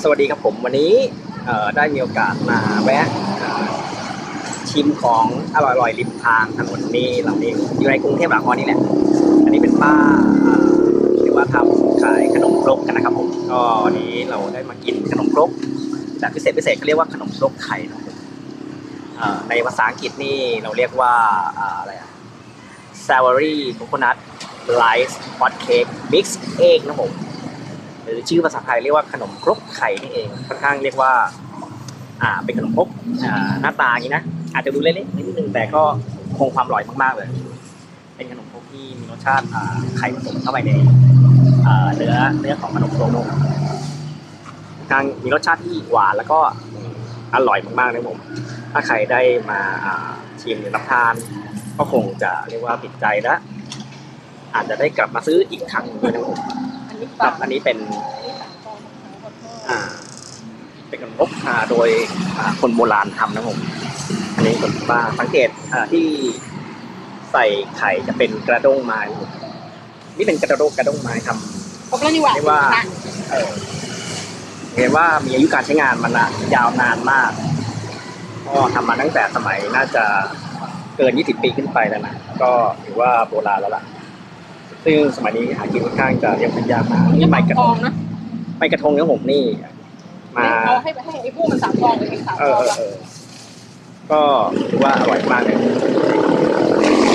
สวัสดีครับผมวันนี้ได้มีโอกาสมาแวะชิมของอร่อยๆริมทางถนนนี่เราเองอยู่ในกรุงเทพมหานครนี่แหละ อันนี้เป็นป้าเรียกว่าทำขายขนมครกกันนะครับผมก็วันนี้เราได้มากินขนมครกแบบพิเศษพิเศษเขาเรียกว่าขนมครกไข่นะครับในภาษาอังกฤษนี่เราเรียกว่าอ่าอะไรอะ savory coconut rice hot cake mix egg นะครับผม หรือชื่อภาษาไทยเรียกว่าขนมครกไข่นี่เองค่อนข้างเรียกว่า อ่าเป็นขนมครกอ่าหน้าตาอย่างนี้นะอาจจะดูเล็กๆนิดนึงแต่ก็คงความอร่อยมากๆเลย เป็นขนมครกที่มีรสชาติอ่าไข่ผสมเข้าไปในอ่าเนื้อเนื้อของขนมครกนุ่มทางมีรสชาติที่หวานแล้วก็อร่อยมากๆเลยผม ถ้าใครได้มาชิมหรือรับทาน ก็คงจะเรียกว่าติดใจและอาจจะได้กลับมาซื้ออีกครั้งหนึ่งด้วยนะผม คปารักบอันนี้เป็นอ่าเป็นขนมครกอ่าโดยอ่าคนโบราณทำนะผมอันนี้คนบ้านสังเกตอ่าที่ใส่ไข่จะเป็นกระด้งไม้นะผมนี่เป็นกระด้งกระด้งไม้ทำ ครบแล้วนี่หว่าเรียกว่า เออเห็นว่ามีอายุการใช้งานมันอะยาวนานมากก็ทำมาตั้งแต่สมัยน่าจะเกิน 20 ปีขึ้นไปแล้วนะ ก็ถือว่าโบราณแล้วล่ะ ซึ่งสมัยนี้หากินค่อนข้างจะเรียกว่ายากมากนี่นี่ใบใบกกระระททองงนะใบกระทงของผมนี่มาเอาให้ให้ไอ้พวกมันสามทองเลยเป็นสามเอทอองเออละเออก็ถือว่าอร่อยมากเลย